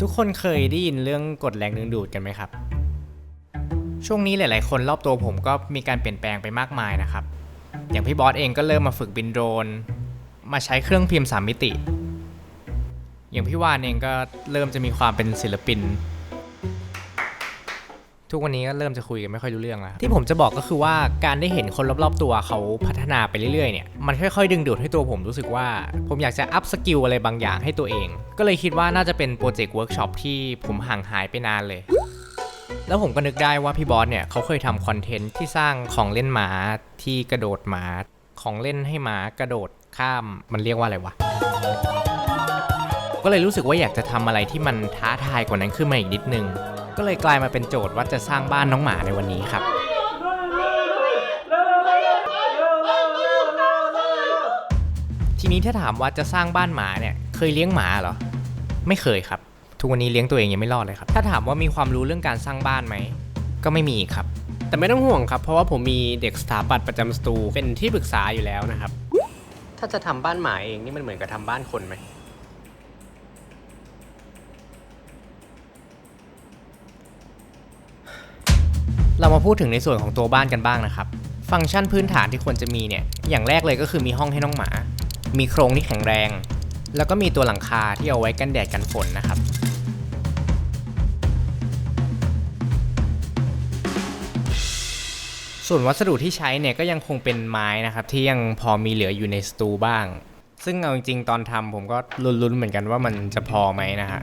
ทุกคนเคยได้ยินเรื่องกฎแรงดึงดูดกันไหมครับ ช่วงนี้หลาย ๆ คนรอบตัวผมก็มีการเปลี่ยนแปลงไปมากมายนะครับ อย่างพี่บอสเองก็เริ่มมาฝึกบินโดรน มาใช้เครื่องพิมพ์สามมิติ อย่างพี่วานเองก็เริ่มจะมีความเป็นศิลปิน ทุกวันนี้ก็เริ่มจะคุยกันไม่ค่อยรู้เรื่องแล้วที่ผมจะบอกก็คือว่าการได้เห็นคนรอบๆตัวเขาพัฒนาไปเรื่อยๆเนี่ยมันค่อยๆ ดึงดูดให้ตัวผมรู้สึกว่า ผมอยากจะอัพสกิลอะไรบางอย่างให้ตัวเอง ก็เลยคิดว่าน่าจะเป็นโปรเจกต์เวิร์กช็อปที่ผมห่างหายไปนานเลยแล้วผมก็นึกได้ว่าพี่บอสเนี่ยเขาเคยทำคอนเทนต์ที่สร้างของเล่นหมาที่กระโดดหมาของเล่นให้หมากระโดดข้ามมันเรียกว่าอะไรวะ ก็เลยรู้สึกว่าอยากจะทำอะไรที่มันท้าทายกว่านั้นขึ้นมาอีกนิดนึง ก็เลยกลายมาเป็นโจทย์ว่าจะสร้างบ้านน้องหมาในวันนี้ครับ ทีนี้ถ้าถามว่าจะสร้างบ้านหมาเนี่ยเคยเลี้ยงหมาเหรอ ไม่เคยครับ ทุกวันนี้เลี้ยงตัวเองยังไม่รอดเลยครับ ถ้าถามว่ามีความรู้เรื่องการสร้างบ้านไหม ก็ไม่มีครับ แต่ไม่ต้องห่วงครับ เพราะว่าผมมีเด็กสถาปัตย์ประจำสตูเป็นที่ปรึกษาอยู่แล้วนะครับ ถ้าจะทำบ้านหมาเองนี่มันเหมือนกับทำบ้านคนไหม เรามาพูดถึงในส่วนของตัวบ้านกันบ้างนะครับ ฟังก์ชันพื้นฐานที่ควรจะมีเนี่ย อย่างแรกเลยก็คือมีห้องให้น้องหมา มีโครงที่แข็งแรง แล้วก็มีตัวหลังคาที่เอาไว้กันแดดกันฝนนะครับส่วนวัสดุที่ใช้เนี่ยก็ยังคงเป็นไม้นะครับ ที่ยังพอมีเหลืออยู่ในสตูบ้าง ซึ่งเอาจริงๆ ตอนทำผมก็ลุ้นๆเหมือนกันว่ามันจะพอไหมนะฮะ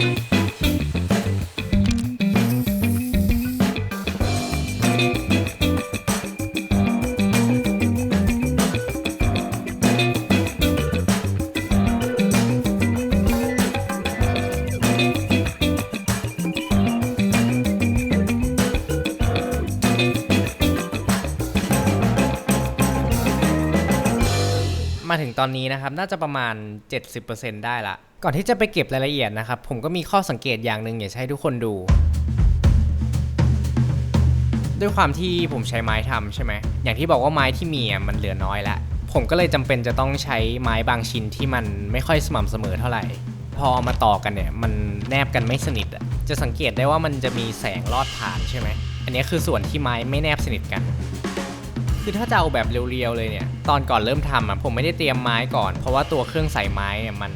thank you มาถึงตอนนี้นะครับน่าจะประมาณ 70%ได้ละ ก่อนที่จะไปเก็บรายละเอียดนะครับ ผมก็มีข้อสังเกตอย่างหนึ่งอยากจะให้ทุกคนดู ด้วยความที่ผมใช้ไม้ทำใช่ไหมอย่างที่บอกว่าไม้ที่มีอะมันเหลือน้อยแล้วผมก็เลยจำเป็นจะต้องใช้ไม้บางชิ้นที่มันไม่ค่อยสม่ำเสมอเท่าไหร่ พอเอามาต่อกันเนี่ยมันแนบกันไม่สนิทอะจะสังเกตได้ว่ามันจะมีแสงลอดผ่านใช่ไหมอันนี้คือส่วนที่ไม้ไม่แนบสนิทกัน คือถ้าจะเอาแบบเรียวๆเลยเนี่ย ตอนก่อนเริ่มทำอะผมไม่ได้เตรียมไม้ก่อน เพราะว่าตัวเครื่องใส่ไม้อะมัน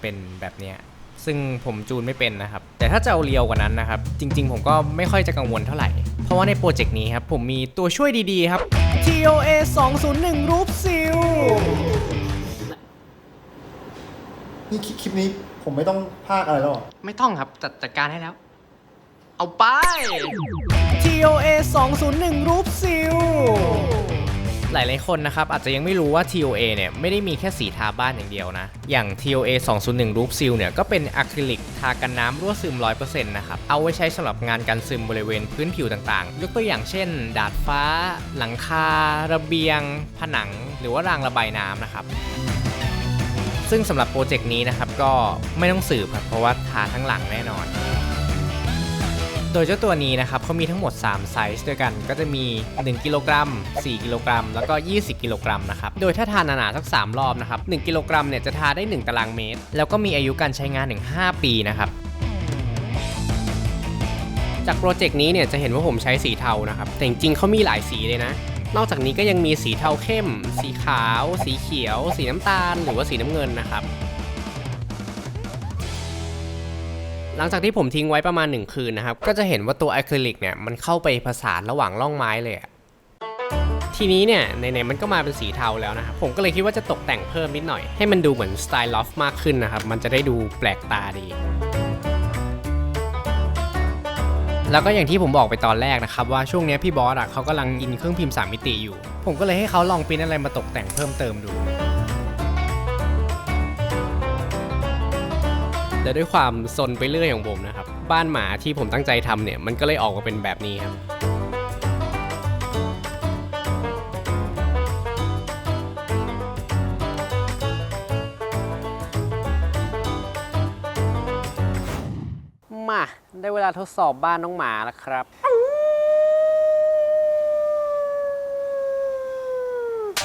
เป็นแบบเนี้ยซึ่งผมจูนไม่เป็นนะครับ แต่ถ้าจะเอาเรียวกว่านั้นนะครับ จริง ๆ ผมก็ไม่ค่อยจะกังวลเท่าไหร่ เพราะว่าในโปรเจกต์นี้ครับ ผมมีตัวช่วยดีๆครับ TOA 201รูปซิลนี่คลิปคลิปนี้ผมไม่ต้องพากอะไรแล้วเหรอ ไม่ต้องครับจัดจัดการให้แล้ว เอาไป TOA 201 รูปซิลหลายๆคนนะครับอาจจะยังไม่รู้ว่า TOA เนี่ยไม่ได้มีแค่สีทาบ้านอย่างเดียวนะ อย่าง TOA 201รูปซิลเนี่ยก็เป็นอะคริลิกทากันน้ำรั่วซึม 100%นะครับ เอาไว้ใช้สำหรับงานกันซึมบริเวณพื้นผิวต่างๆ ยกตัวอย่างเช่น ดาดฟ้า หลังคา ระเบียง ผนัง หรือว่ารางระบายน้ำนะครับ ซึ่งสำหรับโปรเจกต์นี้นะครับก็ไม่ต้องสืบครับเพราะว่าทาทั้งหลังแน่นอน โดยเจ้าตัวนี้นะครับเขามีทั้งหมด 3 ไซส์ด้วยกัน ก็จะมี 1 กิโลกรัม 4 กิโลกรัม แล้วก็ 20 กิโลกรัมนะครับ โดยถ้าทานหนาๆสัก 3 รอบนะครับ 1 กิโลกรัมเนี่ยจะทาได้ 1 ตารางเมตร แล้วก็มีอายุการใช้งานถึง 5 ปีนะครับจากโปรเจกต์นี้เนี่ยจะเห็นว่าผมใช้สีเทานะครับ แต่จริงๆเขามีหลายสีเลยนะ นอกจากนี้ก็ยังมีสีเทาเข้ม สีขาว สีเขียว สีน้ำตาล หรือว่าสีน้ำเงินนะครับ หลังจากที่ผมทิ้งไว้ประมาณ 1 คืนนะครับ ก็จะเห็นว่าตัวอะคริลิกเนี่ยมันเข้าไปผสานระหว่างร่องไม้เลยอะทีนี้เนี่ยไหนๆมันก็มาเป็นสีเทาแล้วนะครับผมก็เลยคิดว่าจะตกแต่งเพิ่มนิดหน่อย ให้มันดูเหมือนสไตล์ลอฟมากขึ้นนะครับ มันจะได้ดูแปลกตาดีแล้วก็อย่างที่ผมบอกไปตอนแรกนะครับว่าช่วงนี้พี่บอสอะเขากำลังอินเครื่องพิมพ์สามมิติอยู่ ผมก็เลยให้เขาลองปริ้นอะไรมาตกแต่งเพิ่มเติมดู แต่ด้วยความซนไปเรื่อยของผมนะครับ บ้านหมาที่ผมตั้งใจทำเนี่ย มันก็เลยออกมาเป็นแบบนี้ครับ มา ได้เวลาทดสอบบ้านน้องหมาแล้วครับ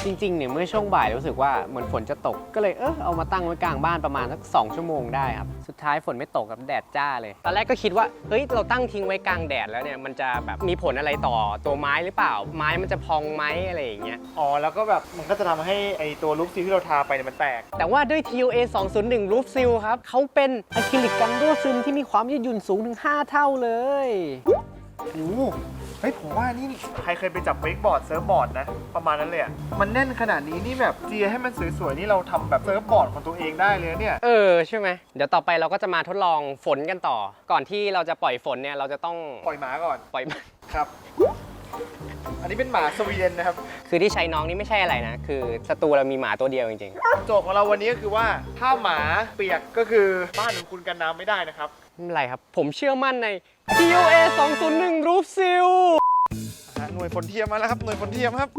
จริงๆเนี่ยเมื่อช่วงบ่ายรู้สึกว่าเหมือนฝนจะตกก็เลยเออเอามาตั้งไว้กลางบ้านประมาณสัก2ชั่วโมงได้ครับสุดท้ายฝนไม่ตกกับแดดจ้าเลยตอนแรกก็คิดว่าเฮ้ยเราตั้งทิ้งไว้กลางแดดแล้วเนี่ยมันจะแบบมีผลอะไรต่อตัวไม้หรือเปล่า ไม้มันจะพองไหมอะไรอย่างเงี้ยอ๋อแล้วก็แบบมันก็จะทำให้ไอตัวลูกซีที่เราทาไปเนี่ยมันแตก แต่ว่าด้วย TOA 201 Roof Seal ครับเขาเป็นอะคริลิกกันรั่วซึมที่มีความยืดหยุ่นสูงถึง 5 เท่าเลย โอ้โหเฮ้ยผมว่านี่ใครเคยไปจับเวกบอร์ดเซิร์ฟบอร์ดนะ ประมาณนั้นเลยอะมันแน่นขนาดนี้นี่แบบเจียให้มันสวยๆนี่เราทำแบบเซิร์ฟบอร์ดของตัวเองได้เลยนะเนี่ย เออใช่ไหมเดี๋ยวต่อไปเราก็จะมาทดลองฝนกันต่อ ก่อนที่เราจะปล่อยฝนเนี่ยเราจะต้องปล่อยหมาก่อน ปล่อยมัน ครับ อันนี้เป็นหมาสวีเดนนะครับ คือที่ใช้น้องนี่ไม่ใช่อะไรนะ คือศัตรูเรามีหมาตัวเดียวจริงโจทย์ของเราวันนี้ก็คือว่าถ้าหมาเปียกก็คือบ้านของคุณกันน้ำไม่ได้นะครับๆ ไม่เป็นไรครับ ผมเชื่อมั่นใน TOA 201 Roof Seal อะหน่วยฝนเทียมมาแล้วครับหน่วยฝนเทียมครับ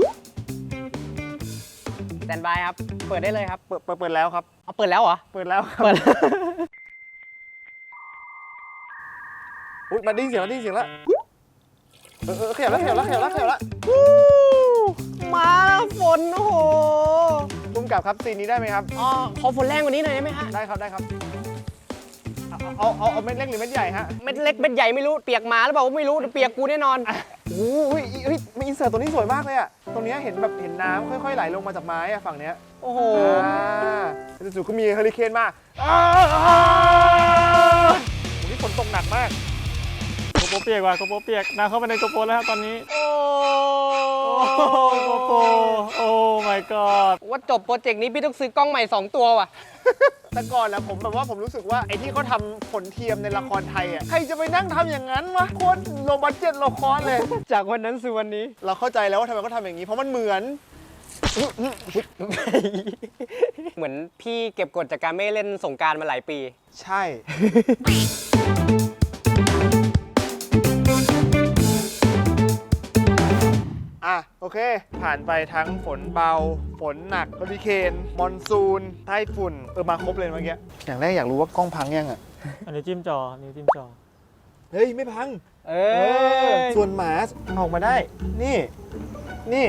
แตนบายครับ เปิดได้เลยครับ เปิดเปิดเปิดแล้วครับ เอาเปิดแล้วเหรอ เปิดแล้วครับเปิด อุ้ยมาได้ยินเสียงแล้วได้ยินเสียงแล้วเออเออขยับแล้วขยับแล้วขยับแล้วขยับแล้วมาฝน โอ้โห พุ่มกับครับซีนนี้ได้ไหมครับ อ๋อ ขอฝนแรงกว่านี้หน่อยได้ไหมฮะ ได้ครับได้ครับ เอาเอาเอาเอาเม็ดเล็กหรือเม็ดใหญ่ฮะเม็ดเล็กเม็ดใหญ่ไม่รู้เปียกหมาหรือเปล่าไม่รู้แต่เปียกกูแน่นอน โอ้ยเฮ้ยมีอินเสิร์ตตัวนี้สวยมากเลยอะตรงเนี้ยเห็นแบบเห็นน้ำค่อยๆไหลลงมาจากไม้อะฝั่งเนี้ยโอ้โหอ่าจู่ๆก็มีเฮอริเคนมาอ้าวอ้าววันนี้ฝนตกหนักมากโกโปเปียกว่ะโกโปเปียกน้ำเข้าไปในโกโปแล้วครับตอนนี้ โอ้ โอ้โกโปโอ้ my god ว่าจบโปรเจกต์นี้พี่ต้องซื้อกล้องใหม่ 2 ตัวว่ะ แต่ก่อนนะผมแบบว่าผมรู้สึกว่าไอ้ที่เขาทำผลเทียมในละครไทยอะใครจะไปนั่งทำอย่างนั้นวะโคตรโลบัดเจ็ตโลคอนเลย จากวันนั้นสู่วันนี้ เราเข้าใจแล้วว่าทำไมเขาทำอย่างนี้เพราะมันเหมือน เหมือนพี่เก็บกดจากการไม่เล่นสงกรารมาหลายปี ใช่ อะ โอเค ผ่านไปทั้งฝนเบา ฝนหนักเฮอริเคน มอนซูนไต้ฝุ่น เออ มาครบเลยเมื่อกี้ อย่างแรกอยากรู้ว่ากล้องพังยังอะ อันนี้จิ้มจออันนี้จิ้มจอ เฮ้ย ไม่พัง เอเอออส่วนหมาออกมาได้ นี่ นี่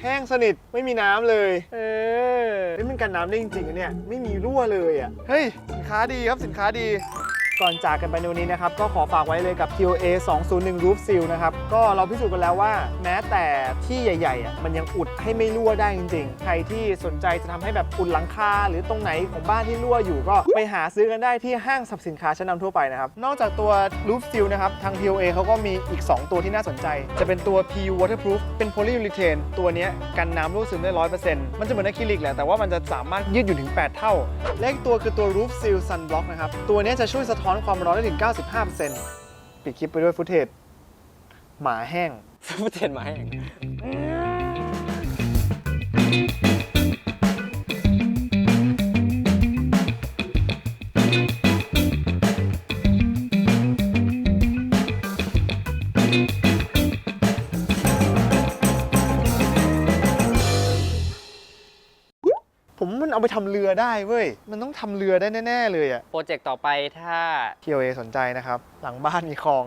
แห้งสนิท ไม่มีน้ำเลย เออเฮ้ยมันกันน้ำได้จริงๆอะเนี่ย ไม่มีรั่วเลยอะ เฮ้ย สินค้าดีครับ สินค้าดี ก่อนจากกันไปในวันนี้นะครับก็ขอฝากไว้เลยกับ TOA 201 Roof Seal นะครับก็เราพิสูจน์กันแล้วว่า แม้แต่ที่ใหญ่ๆอะมันยังอุดให้ไม่รั่วได้จริง ๆ ใครที่สนใจจะทำให้แบบอุดหลังคาหรือตรงไหนของบ้านที่รั่วอยู่ก็ไปหาซื้อกันได้ที่ห้างสรรพสินค้าชั้นนำทั่วไปนะครับ นอกจากตัว Roof Seal นะครับทาง TOA เขาก็มีอีก 2 ตัวที่น่าสนใจ จะเป็นตัว PU Waterproof เป็น polyurethane ตัวนี้กันน้ำรั่วซึมได้ 100%มันจะเหมือนอะคริลิกแหละ แต่ว่ามันจะสามารถยืดหยุ่นถึง 8 เท่า และอีกตัวคือตัว Roof Seal Sunblock นะครับ ตัวนี้จะช่วยสะท้อนความร้อนได้ถึง 95%ปิดคลิปไปด้วยฟุตเทจหมาแห้ง ฟุตเทนมาให้ผมว่ มันเอาไปทำเรือได้เว้ย มันต้องทำเรือได้แน่ ๆ เลยอะโปรเจกต์ต่อไปถ้า TOA สนใจนะครับ หลังบ้านมีคลอง